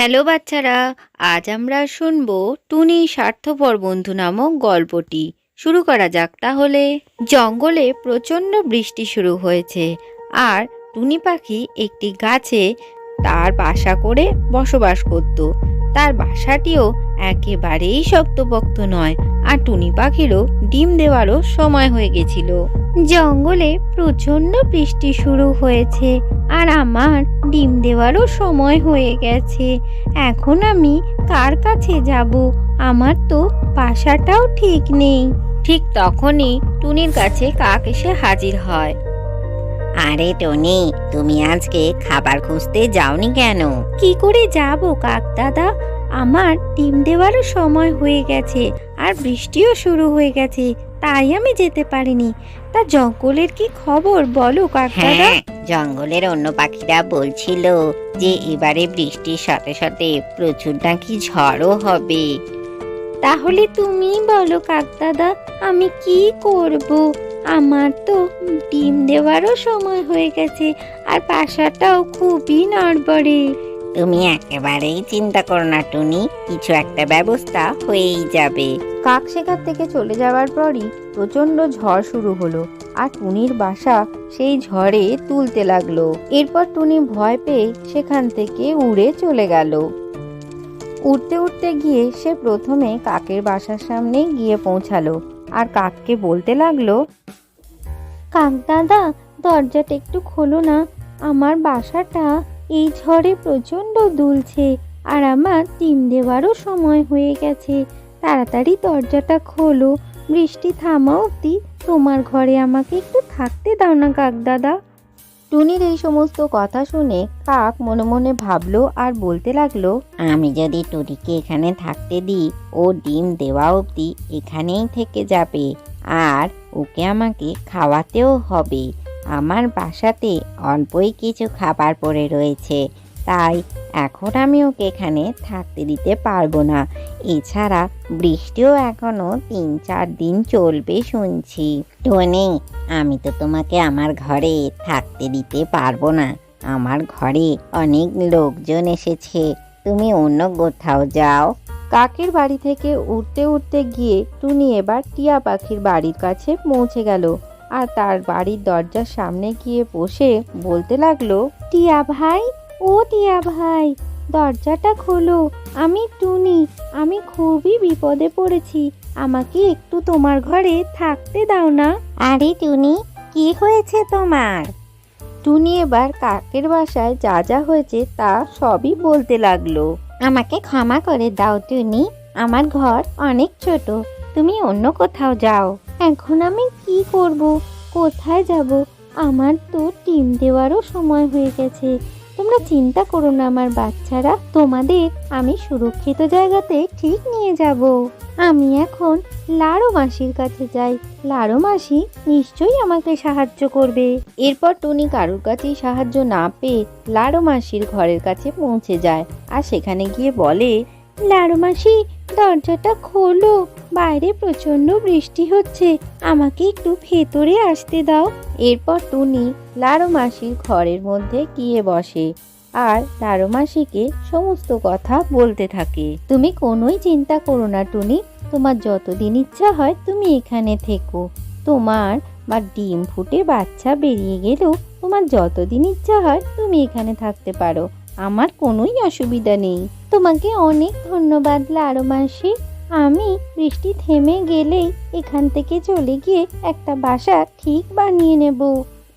Hello বাচ্চারা, আজ আমরা শুনব টুনি স্বার্থপর বন্ধু নামক গল্পটি। শুরু করা যাক তাহলে। জঙ্গলে প্রচণ্ড বৃষ্টি শুরু হয়েছে আর টুনি পাখি একটি গাছে তার বাসা করে বসবাস করত। তার বাসাটিও একেবারেই শক্তপোক্ত নয় আর টুনি পাখিরও ডিম দেওয়ারও সময় হয়ে গেছিল। জঙ্গলে প্রচণ্ড বৃষ্টি শুরু হয়েছে আর আমার ডিম দেওয়ারও সময় হয়ে গেছে। এখন আমি কার কাছে যাব? আমার তো বাসাটাও ঠিক নেই। ঠিক তখনই টুনির কাছে কাক এসে হাজির হয়। আরে টনি তুমি আজকে খাবার খুঁজতে যাওনি কেন? কি করে যাব কাক দাদা? আমার ডিম দেওয়ারও সময় হয়ে গেছে আর বৃষ্টিও শুরু হয়ে গেছে। তাই আমি যেতে পারিনি। তা জঙ্গলের কি খবর বলো কাক দাদা হ্যাঁ জঙ্গলের অন্য পাখিরা বলছিল যে এবারে বৃষ্টির সাথে সাথে প্রচুর নাকি ঝড়ও হবে। তাহলে তুমি বলো কাকদাদা আমি কি করব? আমার তো ডিম দেওয়ারও সময় হয়ে গেছে আর বাসাটাও খুবই নড়বড়ে। তুমি একেবারেই চিন্তা করো না টুনি কিছু একটা ব্যবস্থা হয়েই যাবে। কাক সেখান থেকে চলে যাওয়ার পরই প্রচণ্ড ঝড় শুরু হলো আর টুনির বাসা সেই ঝড়ে তুলতে লাগল। এরপর টুনি ভয় পেয়ে সেখান থেকে উড়ে চলে গেল। উড়তে উঠতে গিয়ে সে প্রথমে কাকের বাসার সামনে গিয়ে পৌঁছালো আর কাককে বলতে লাগল, কাক দাদা, দরজাটা একটু খোলো না। আমার বাসাটা এই ঝড়ে প্রচণ্ড দুলছে আর আমার ডিম দেওয়ারও সময় হয়ে গেছে। তাড়াতাড়ি দরজাটা খোলো। বৃষ্টি থামা অবধি তোমার ঘরে আমাকে একটু থাকতে দাও না, কাক দাদা। টুনির এই সমস্ত কথা শুনে কাক মনে মনে ভাবলো আর বলতে লাগল, আমি যদি টুনিকে এখানে থাকতে দিই, ও ডিম দেওয়া অবধি এখানেই থেকে যাবে। আর ওকে আমাকে খাওয়াতেও হবে। আমার বাসাতে অল্পই কিছু খাবার পড়ে রয়েছে। তাই এখন আমি ওকে এখানে থাকতে দিতে পারব না। এছাড়া বৃষ্টিও এখনও তিন চার দিন চলবে শুনছি। টনি আমি তো তোমাকে আমার ঘরে থাকতে দিতে পারব না। আমার ঘরে অনেক লোকজন এসেছে। তুমি অন্য কোথাও যাও। কাকের বাড়ি থেকে উঠতে উঠতে গিয়ে টুনি এবার টিয়া পাখির বাড়ির কাছে পৌঁছে গেল। আর তার বাড়ির দরজার সামনে গিয়ে বসে বলতে লাগল টিয়া ভাই ও টিয়া ভাই দরজাটা খোলো। আমি টুনি আমি খুবই বিপদে পড়েছি। আমাকে একটু তোমার ঘরে থাকতে দাও না। আরে টুনি কি হয়েছে তোমার? টুনি এবার কাকের বাসায় যা যা হয়েছে তা সবই বলতে লাগল। আমাকে ক্ষমা করে দাও টুনি আমার ঘর অনেক ছোট তুমি অন্য কোথাও যাও। এখন আমি কি করব? কোথায় যাব? আমার তো টিম দেওয়ারও সময় হয়ে গেছে। তোমরা চিন্তা করো না, আমার বাচ্চারা। তোমাদের আমি সুরক্ষিত জায়গাতে ঠিক নিয়ে যাব। আমি এখন লাড়ো মাসির কাছে যাই। লাড়ো মাসি নিশ্চয়ই আমাকে সাহায্য করবে। এরপর টুনি কারুর কাছেই সাহায্য না পেয়ে লাড়ো মাসির ঘরের কাছে পৌঁছে যায় আর সেখানে গিয়ে বলে লাড়ো মাসি দরজাটা খোলো। বাইরে প্রচণ্ড বৃষ্টি হচ্ছে। আমাকে একটু ভেতরে আসতে দাও। এরপর টুনি লাড়ো মাসির ঘরের মধ্যে গিয়ে বসে আর লাড়ো মাসিকে সমস্ত কথা বলতে থাকে। তুমি কোনোই চিন্তা করো না টুনি। তোমার যতদিন ইচ্ছা হয় তুমি এখানে থেকো। তোমার বা ডিম ফুটে বাচ্চা বেরিয়ে গেলেও তোমার যতদিন ইচ্ছা হয় তুমি এখানে থাকতে পারো। আমার কোনোই অসুবিধা নেই। তোমাকে অনেক ধন্যবাদ লাড়ো মাসি। আমি বৃষ্টি থেমে গেলেই এখান থেকে চলে গিয়ে একটা বাসা ঠিক বানিয়ে নেব।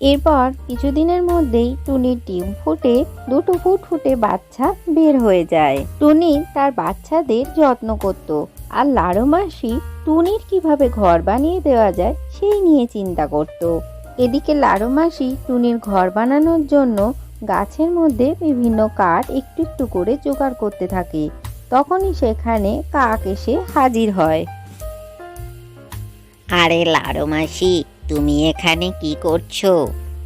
এরপর কিছুদিনের মধ্যেই টুনির ডিম ফুটে, দুটো ফুট ফুটে বাচ্চা বের হয়ে যায়। টুনি তার বাচ্চাদের যত্ন করত। আর লাড়ো মাসি টুনির কীভাবে ঘর বানিয়ে দেওয়া যায়, সেই নিয়ে চিন্তা করত। এদিকে লাড়ো মাসি টুনির ঘর বানানোর জন্য গাছের মধ্যে বিভিন্ন কাঠ একটু একটু করে জোগাড় করতে থাকে। তখনই সেখানে কাক এসে হাজির হয়। আরে লাড়ো মাসি তুমি এখানে কি করছ?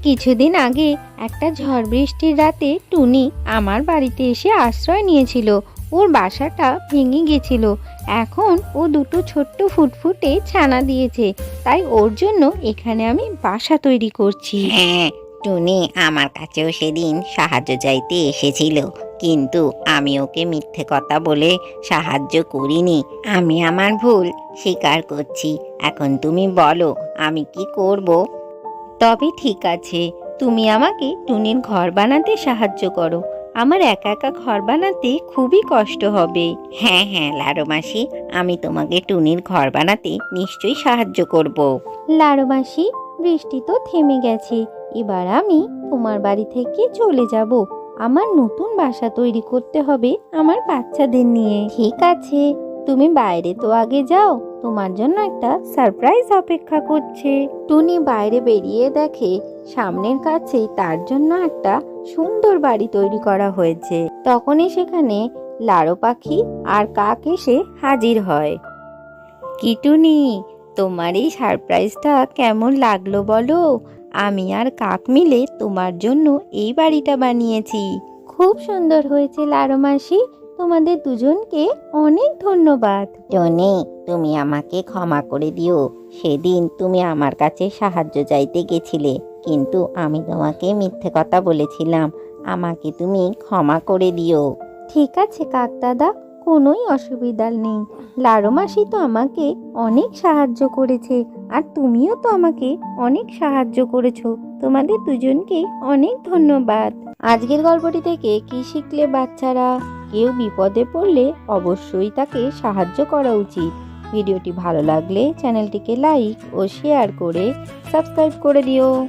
কিছুদিন আগে একটা ঝড় বৃষ্টির রাতে টুনি আমার বাড়িতে এসে আশ্রয় নিয়েছিল। ওর বাসাটা ভেঙে গেছিল। এখন ও দুটো ছোট্ট ফুটফুটে ছানা দিয়েছে। তাই ওর জন্য এখানে আমি বাসা তৈরি করছি। হ্যাঁ টুনি আমার কাছেও সেদিন সাহায্য চাইতে এসেছিল। কিন্তু আমি ওকে মিথ্যে কথা বলে সাহায্য করিনি। আমি আমার ভুল স্বীকার করছি। এখন তুমি বলো, আমি কি করব? তবে ঠিক আছে, তুমি আমাকে টুনির ঘর বানাতে সাহায্য করো। আমার একা একা ঘর বানাতে খুবই কষ্ট হবে। হ্যাঁ হ্যাঁ লারো মাসি, আমি তোমাকে টুনির ঘর বানাতে নিশ্চয়ই সাহায্য করব। লাড়ো মাসি, বৃষ্টি তো থেমে গেছে। এবার আমি তোমার বাড়ি থেকে চলে যাব। আমার নতুন বাসা তৈরি করতে হবে আমার বাচ্চাদের নিয়ে। ঠিক আছে, তুমি বাইরে তো আগে যাও, তোমার জন্য একটা সারপ্রাইজ অপেক্ষা করছে। টুনি বাইরে বেরিয়ে দেখে সামনের কাছেই তার জন্য একটা সুন্দর বাড়ি তৈরি করা হয়েছে। তখনই সেখানে লাড়ো পাখি আর কাক এসে হাজির হয়। কিটুনি তোমার এই সারপ্রাইজটা কেমন লাগল বলো? আমি আর কাক মিলে তোমার জন্য এই বাড়িটা বানিয়েছি। খুব সুন্দর হয়েছে লাড়ো মাসি। তোমাদের দুজনকে অনেক ধন্যবাদ। টনি তুমি আমাকে ক্ষমা করে দিও। সেদিন তুমি আমার কাছে সাহায্য চাইতে গেছিলে কিন্তু আমি তোমাকে মিথ্যে কথা বলেছিলাম। আমাকে তুমি ক্ষমা করে দিও। ঠিক আছে কাক দাদা কোনোই অসুবিধা নেই। লাড়ো মাসি তো আমাকে অনেক সাহায্য করেছে, আর তুমিও তো আমাকে অনেক সাহায্য করেছ। তোমাদের দুজনকেই অনেক ধন্যবাদ। আজকের গল্পটি থেকে কি শিখলে বাচ্চারা? কেউ বিপদে পড়লে অবশ্যই তাকে সাহায্য করা উচিত। ভিডিওটি ভালো লাগলে চ্যানেলটিকে লাইক ও শেয়ার করে সাবস্ক্রাইব করে দিও।